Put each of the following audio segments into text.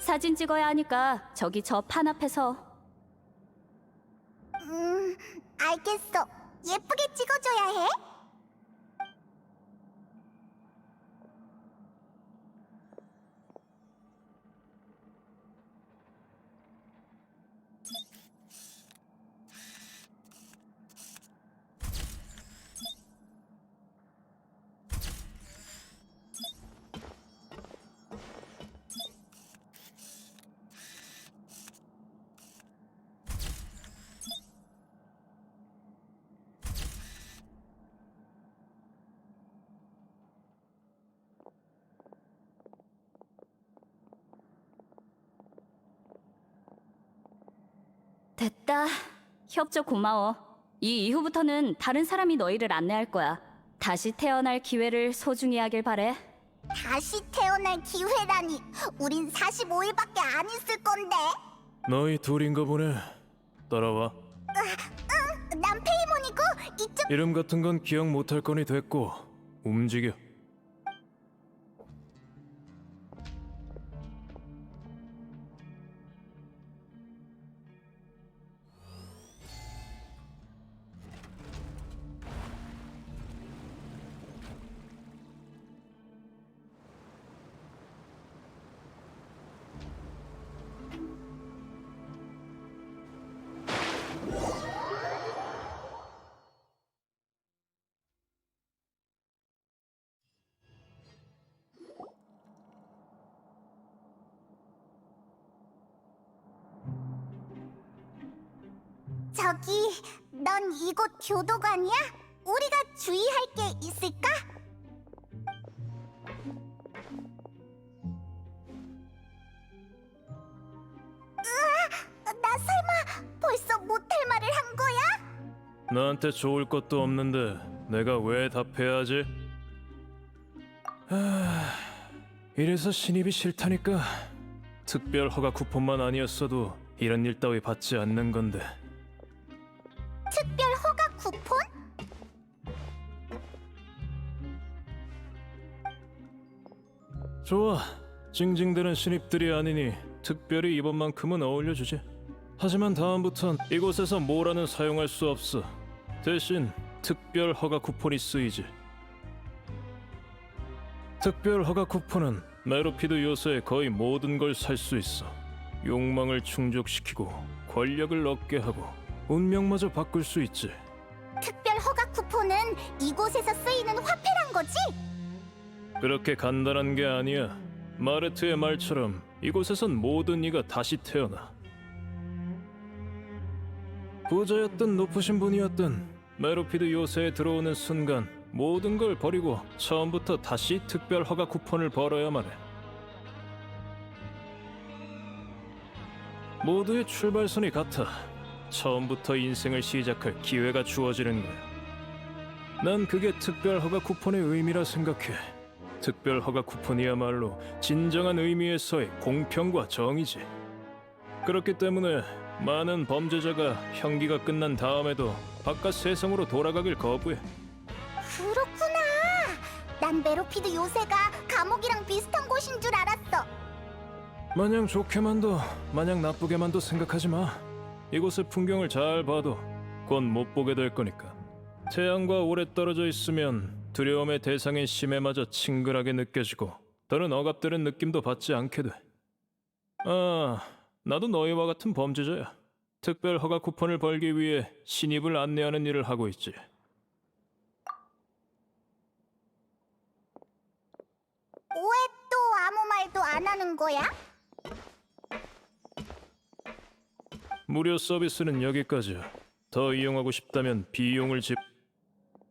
사진 찍어야 하니까 저기 저 판 앞에서 음, 알겠어. 예쁘게 찍어줘야 해. 됐다. 협조 고마워. 이 이후부터는 다른 사람이 너희를 안내할 거야. 다시 태어날 기회를 소중히 하길 바래. 다시 태어날 기회라니. 우린 45일밖에 안 있을 건데. 너희 둘인가 보네. 따라와. 난 페이몬이고 이쪽 이름 같은 건 기억 못할 거니 됐고 움직여. 저기 넌 이곳 교도관이야? 우리가 주의할 게 있을까? 으아, 나 설마 벌써 못할 말을 한 거야? 나한테 좋을 것도 없는데 내가 왜 답해야 하지? 아, 이래서 신입이 싫다니까. 특별 허가 쿠폰만 아니었어도 이런 일 따위 받지 않는 건데. 특별 허가 쿠폰? 좋아. 징징대는 신입들이 아니니 특별히 이번만큼은 어울려주지. 하지만 다음부턴 이곳에서 뭐라는 사용할 수 없어. 대신 특별 허가 쿠폰이 쓰이지. 특별 허가 쿠폰은 메로피드 요새의 거의 모든 걸 살 수 있어. 욕망을 충족시키고 권력을 얻게 하고 운명마저 바꿀 수 있지. 특별 허가 쿠폰은 이곳에서 쓰이는 화폐란 거지? 그렇게 간단한 게 아니야. 마르트의 말처럼 이곳에선 모든 이가 다시 태어나. 부자였든 높으신 분이었든 메로피드 요새에 들어오는 순간 모든 걸 버리고 처음부터 다시 특별 허가 쿠폰을 벌어야만 해. 모두의 출발선이 같아. 처음부터 인생을 시작할 기회가 주어지는 거야. 난 그게 특별 허가 쿠폰의 의미라 생각해. 특별 허가 쿠폰이야말로 진정한 의미에서의 공평과 정의지. 그렇기 때문에 많은 범죄자가 형기가 끝난 다음에도 바깥 세상으로 돌아가길 거부해. 그렇구나. 난 메로피드 요새가 감옥이랑 비슷한 곳인 줄 알았어. 마냥 좋게만도 마냥 나쁘게만도 생각하지 마. 이곳의 풍경을 잘 봐도 곧 못 보게 될 거니까. 태양과 오래 떨어져 있으면 두려움의 대상인 심해마저 친근하게 느껴지고 다른 억압되는 느낌도 받지 않게 돼. 아, 나도 너희와 같은 범죄자야. 특별 허가 쿠폰을 벌기 위해 신입을 안내하는 일을 하고 있지. 왜 또 아무 말도 안 하는 거야? 무료 서비스는 여기까지야. 더 이용하고 싶다면 비용을 집.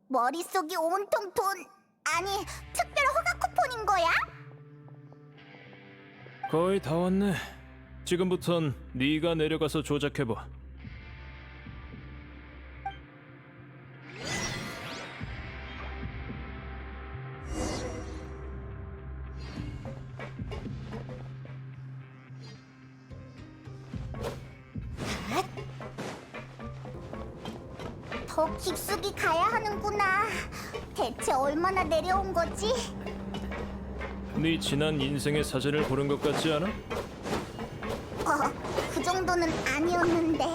머릿속이 온통 돈 아니 특별 허가 쿠폰인 거야? 거의 다 왔네. 지금부턴 네가 내려가서 조작해봐. 온 거지? 네 지난 인생의 사진을 보는 것 같지 않아? 어, 그 정도는 아니었는데.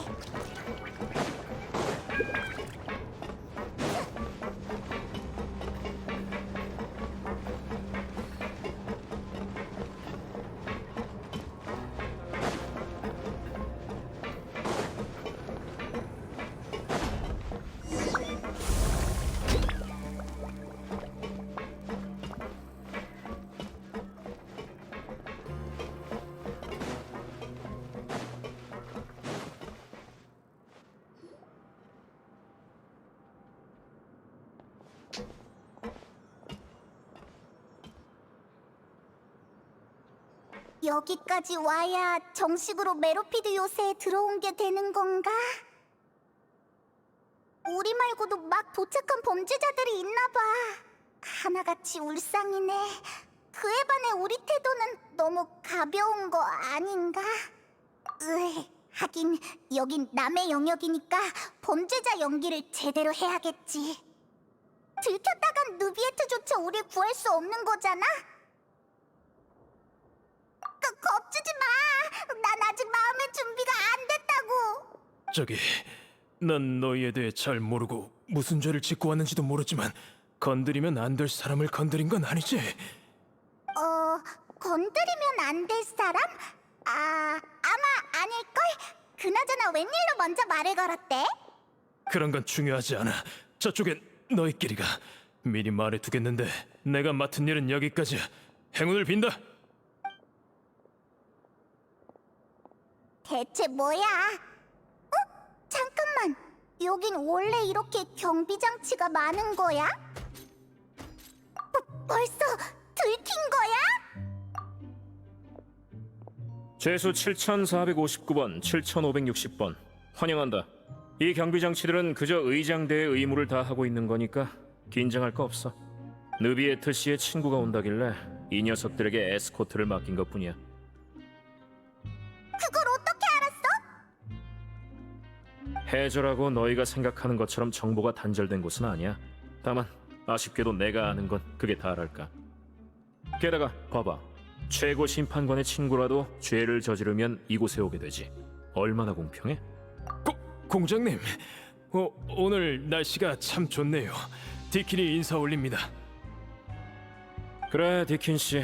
여기까지 와야 정식으로 메로피드 요새에 들어온 게 되는 건가? 우리 말고도 막 도착한 범죄자들이 있나 봐. 하나같이 울상이네. 그에 반해 우리 태도는 너무 가벼운 거 아닌가? 으, 하긴 여긴 남의 영역이니까 범죄자 연기를 제대로 해야겠지. 들켰다간 누비에트조차 우릴 구할 수 없는 거잖아? 그, 겁주지 마! 난 아직 마음의 준비가 안 됐다고! 저기, 난 너희에 대해 잘 모르고 무슨 죄를 짓고 왔는지도 모르지만 건드리면 안 될 사람을 건드린 건 아니지? 어, 건드리면 안 될 사람? 아, 아마 아닐걸? 그나저나 웬일로 먼저 말을 걸었대? 그런 건 중요하지 않아. 저쪽엔 너희끼리가 미리 말해두겠는데 내가 맡은 일은 여기까지야. 행운을 빈다. 대체 뭐야? 어? 잠깐만, 여긴 원래 이렇게 경비 장치가 많은 거야? 버, 벌써 들킨 거야? 죄수 7459번, 7560번. 환영한다. 이 경비 장치들은 그저 의장대의 의무를 다하고 있는 거니까 긴장할 거 없어. 느비에트 씨의 친구가 온다길래 이 녀석들에게 에스코트를 맡긴 것뿐이야. 그걸 어떻게 알았어? 해저라고 너희가 생각하는 것처럼 정보가 단절된 곳은 아니야. 다만 아쉽게도 내가 아는 건 그게 다랄까. 게다가 봐봐. 최고 심판관의 친구라도 죄를 저지르면 이곳에 오게 되지. 얼마나 공평해? 고, 공장님, 어, 오늘 날씨가 참 좋네요. 디킨이 인사 올립니다. 그래 디킨 씨.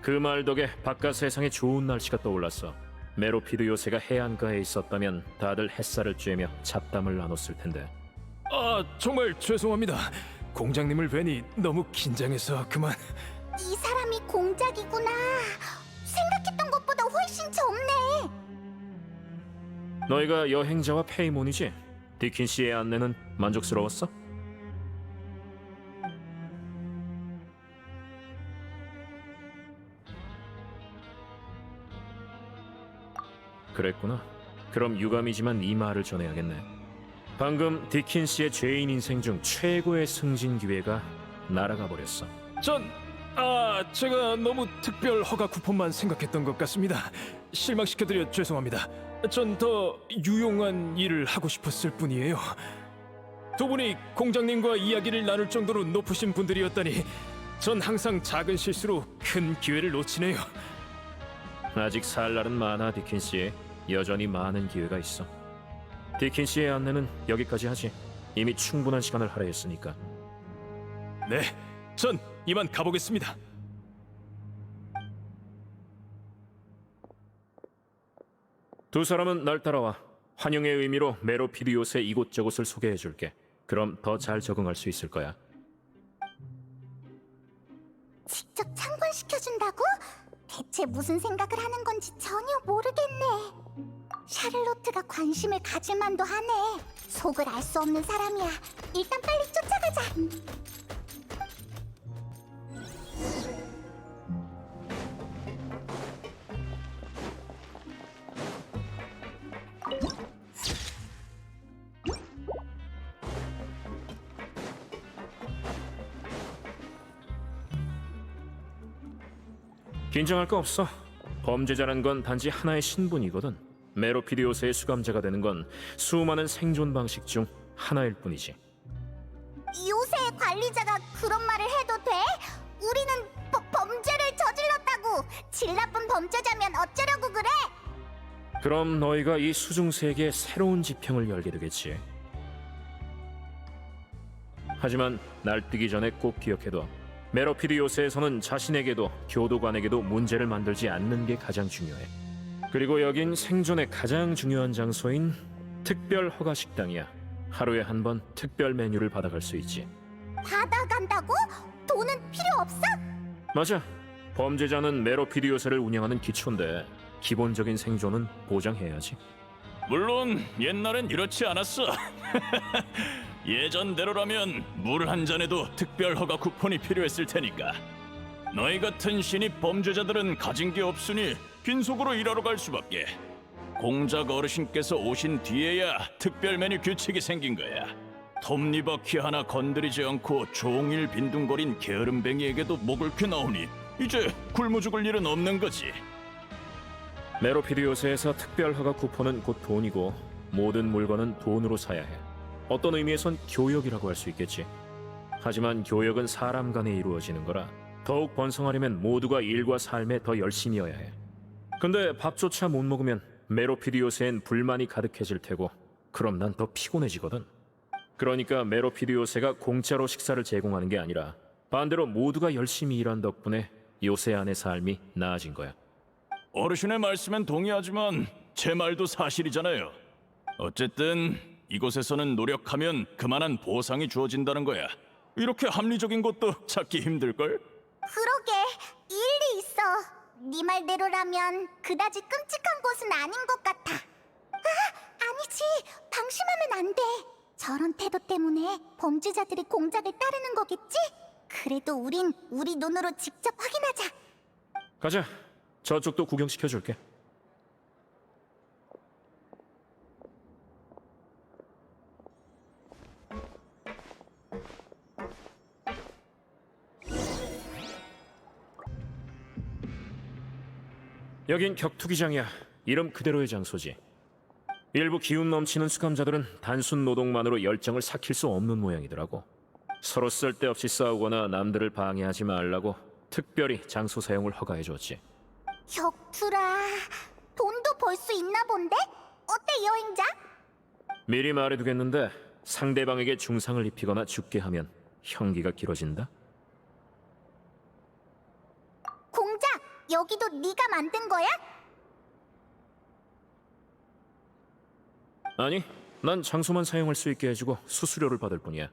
그 말 덕에 바깥 세상에 좋은 날씨가 떠올랐어. 메로피드 요새가 해안가에 있었다면 다들 햇살을 쬐며 잡담을 나눴을 텐데. 아, 정말 죄송합니다. 공장님을 뵈니 너무 긴장해서 그만. 이 사람이 공작이구나. 생각했던 것보다 훨씬 젊네. 너희가 여행자와 페이몬이지? 디킨 씨의 안내는 만족스러웠어? 그랬구나. 그럼 유감이지만 이 말을 전해야겠네. 방금 디킨 씨의 죄인 인생 중 최고의 승진 기회가 날아가 버렸어. 전, 아, 제가 너무 특별 허가 쿠폰만 생각했던 것 같습니다. 실망시켜드려 죄송합니다. 전 더 유용한 일을 하고 싶었을 뿐이에요. 두 분이 공장님과 이야기를 나눌 정도로 높으신 분들이었다니, 전 항상 작은 실수로 큰 기회를 놓치네요. 아직 살 날은 많아 디킨 씨. 여전히 많은 기회가 있어. 디킨 씨의 안내는 여기까지 하지. 이미 충분한 시간을 할애했으니까. 네, 전 이만 가보겠습니다. 두 사람은 날 따라와. 환영의 의미로 메로피디오스의 이곳저곳을 소개해 줄게. 그럼 더 잘 적응할 수 있을 거야. 직접 참관시켜준다고? 대체 무슨 생각을 하는 건지 전혀 모르겠네. 샤를로트가 관심을 가질 만도 하네. 속을 알 수 없는 사람이야. 일단 빨리 쫓아가자. 긴장할 거 없어. 범죄자란 건 단지 하나의 신분이거든. 메로피디오스의 수감자가 되는 건 수많은 생존 방식 중 하나일 뿐이지. 요새 관리자가 그런 말을 해도 돼? 우리는 버- 범죄를 저질렀다고. 질 나쁜 범죄자면 어쩌려고 그래? 그럼 너희가 이 수중 세계의 새로운 지평을 열게 되겠지. 하지만 날뛰기 전에 꼭 기억해둬. 메로피드 요새에서는 자신에게도 교도관에게도 문제를 만들지 않는 게 가장 중요해. 그리고 여긴 생존의 가장 중요한 장소인 특별 허가 식당이야. 하루에 한 번 특별 메뉴를 받아갈 수 있지. 받아간다고? 돈은 필요 없어? 맞아. 범죄자는 메로피드 요새를 운영하는 기초인데 기본적인 생존은 보장해야지. 물론 옛날엔 이렇지 않았어. 예전대로라면 물 한 잔에도 특별 허가 쿠폰이 필요했을 테니까. 너희 같은 신입 범죄자들은 가진 게 없으니 빈속으로 일하러 갈 수밖에. 공작 어르신께서 오신 뒤에야 특별 메뉴 규칙이 생긴 거야. 톱니바퀴 하나 건드리지 않고 종일 빈둥거린 게으름뱅이에게도 목을 퀴 나오니 이제 굶어 죽을 일은 없는 거지. 메로피드 요새에서 특별 허가 쿠폰은 곧 돈이고 모든 물건은 돈으로 사야 해. 어떤 의미에선 교역이라고 할 수 있겠지. 하지만 교역은 사람 간에 이루어지는 거라 더욱 번성하려면 모두가 일과 삶에 더 열심히여야 해. 근데 밥조차 못 먹으면 메로피드 요새엔 불만이 가득해질 테고 그럼 난 더 피곤해지거든. 그러니까 메로피드 요새가 공짜로 식사를 제공하는 게 아니라 반대로 모두가 열심히 일한 덕분에 요새 안의 삶이 나아진 거야. 어르신의 말씀엔 동의하지만 제 말도 사실이잖아요. 어쨌든 이곳에서는 노력하면 그만한 보상이 주어진다는 거야. 이렇게 합리적인 것도 찾기 힘들걸? 그러게 일리 있어. 네 말대로라면 그다지 끔찍한 곳은 아닌 것 같아. 아, 아니지. 방심하면 안 돼. 저런 태도 때문에 범죄자들이 공작을 따르는 거겠지? 그래도 우린 우리 눈으로 직접 확인하자. 가자. 저쪽도 구경시켜 줄게. 여긴 격투기장이야. 이름 그대로의 장소지. 일부 기운 넘치는 수감자들은 단순 노동만으로 열정을 삭힐 수 없는 모양이더라고. 서로 쓸데없이 싸우거나 남들을 방해하지 말라고 특별히 장소 사용을 허가해 줬지. 격투라. 돈도 벌 수 있나 본데? 어때 여행자? 미리 말해두겠는데 상대방에게 중상을 입히거나 죽게 하면 형기가 길어진다. 공작 여기도 네가 만든 거야? 아니, 난 장소만 사용할 수 있게 해주고 수수료를 받을 뿐이야.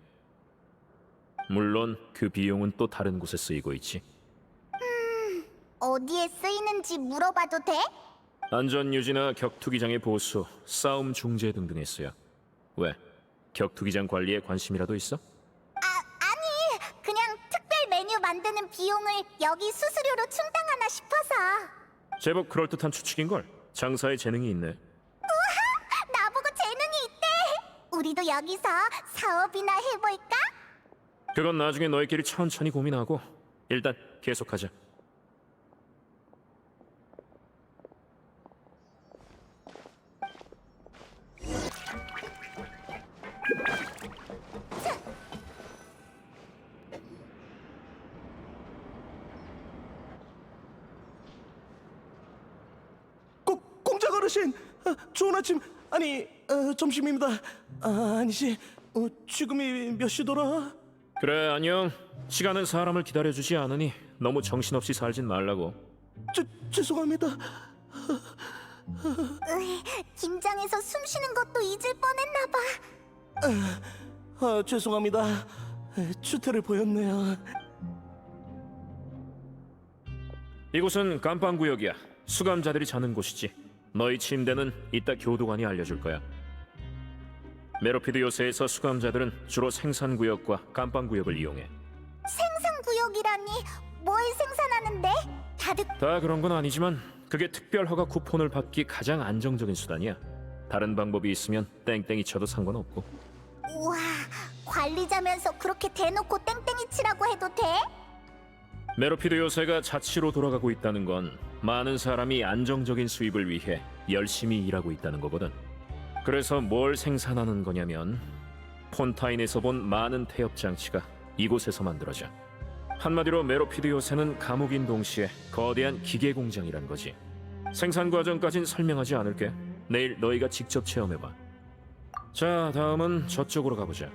물론 그 비용은 또 다른 곳에 쓰이고 있지. 어디에 쓰이는지 물어봐도 돼? 안전 유지나 격투기장의 보수, 싸움 중재 등등에 쓰여. 왜? 격투기장 관리에 관심이라도 있어? 비용을 여기 수수료로 충당하나 싶어서. 제법 그럴듯한 추측인 걸. 장사에 재능이 있네. 나보고 재능이 있대. 우리도 여기서 사업이나 해볼까? 그건 나중에 너희끼리 천천히 고민하고 일단 계속하자. 어르신 아, 좋은 아침 아니 어, 점심입니다 아, 아니지 어, 지금이 몇 시더라 그래 안녕. 시간은 사람을 기다려주지 않으니 너무 정신없이 살진 말라고. 죄, 죄송합니다 으이, 긴장해서 숨 쉬는 것도 잊을 뻔했나 봐. 아, 죄송합니다 에, 추태를 보였네요 이곳은 깜빵구역이야. 수감자들이 자는 곳이지. 너희 침대는 이따 교도관이 알려줄 거야. 메로피드 요새에서 수감자들은 주로 생산구역과 깜빵구역을 이용해. 생산구역이라니 뭘 생산하는데? 다들 다 그런 건 아니지만 그게 특별 허가 쿠폰을 받기 가장 안정적인 수단이야. 다른 방법이 있으면 땡땡이 쳐도 상관없고. 우와 관리자면서 그렇게 대놓고 땡땡이 치라고 해도 돼? 메로피드 요새가 자치로 돌아가고 있다는 건 많은 사람이 안정적인 수입을 위해 열심히 일하고 있다는 거거든. 그래서 뭘 생산하는 거냐면 폰타인에서 본 많은 태엽 장치가 이곳에서 만들어져. 한마디로 메로피드 요새는 감옥인 동시에 거대한 기계 공장이란 거지. 생산 과정까진 설명하지 않을게. 내일 너희가 직접 체험해봐. 자, 다음은 저쪽으로 가보자.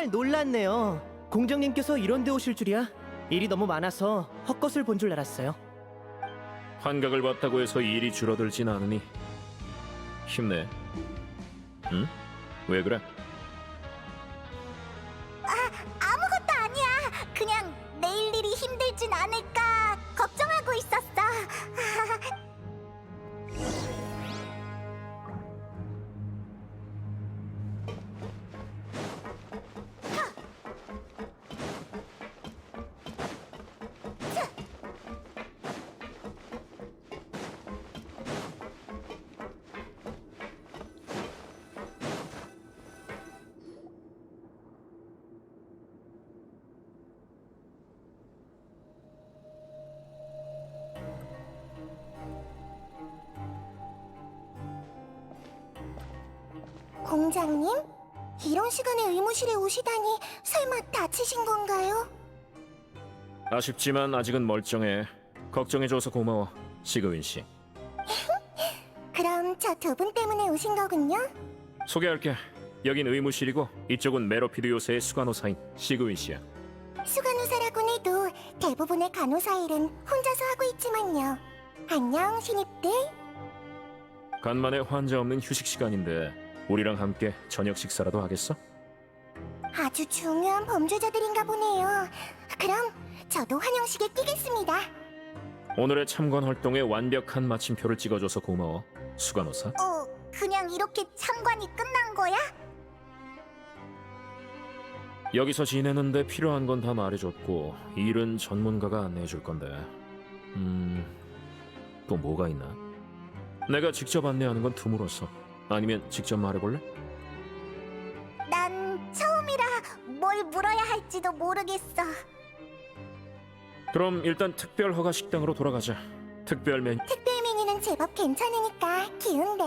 정말 놀랐네요. 공장님께서 이런 데 오실 줄이야. 일이 너무 많아서 헛것을 본 줄 알았어요. 환각을 봤다고 해서 일이 줄어들진 않으니 힘내. 응? 왜 그래? 아무것도 아니야. 그냥 내일 일이 힘들진 않을까 공장님? 이런 시간에 의무실에 오시다니 설마 다치신 건가요? 아쉽지만 아직은 멀쩡해. 걱정해줘서 고마워, 시그윈 씨. 그럼 저 두 분 때문에 오신 거군요? 소개할게. 여긴 의무실이고 이쪽은 메로피드 요새의 수간호사인 시그윈 씨야. 수간호사라곤 해도 대부분의 간호사 일은 혼자서 하고 있지만요. 안녕, 신입들. 간만에 환자 없는 휴식 시간인데 우리랑 함께 저녁 식사라도 하겠어? 아주 중요한 범죄자들인가 보네요. 그럼 저도 환영식에 끼겠습니다. 오늘의 참관 활동에 완벽한 마침표를 찍어줘서 고마워, 수간호사. 어, 그냥 이렇게 참관이 끝난 거야? 여기서 지내는데 필요한 건 다 말해줬고 일은 전문가가 안내해줄 건데 음... 또 뭐가 있나? 내가 직접 안내하는 건 드물어서 아니면 직접 말해볼래? 난 처음이라 뭘 물어야 할지도 모르겠어. 그럼 일단 특별 허가 식당으로 돌아가자 특별 메뉴 특별 메뉴는 제법 괜찮으니까 기운내.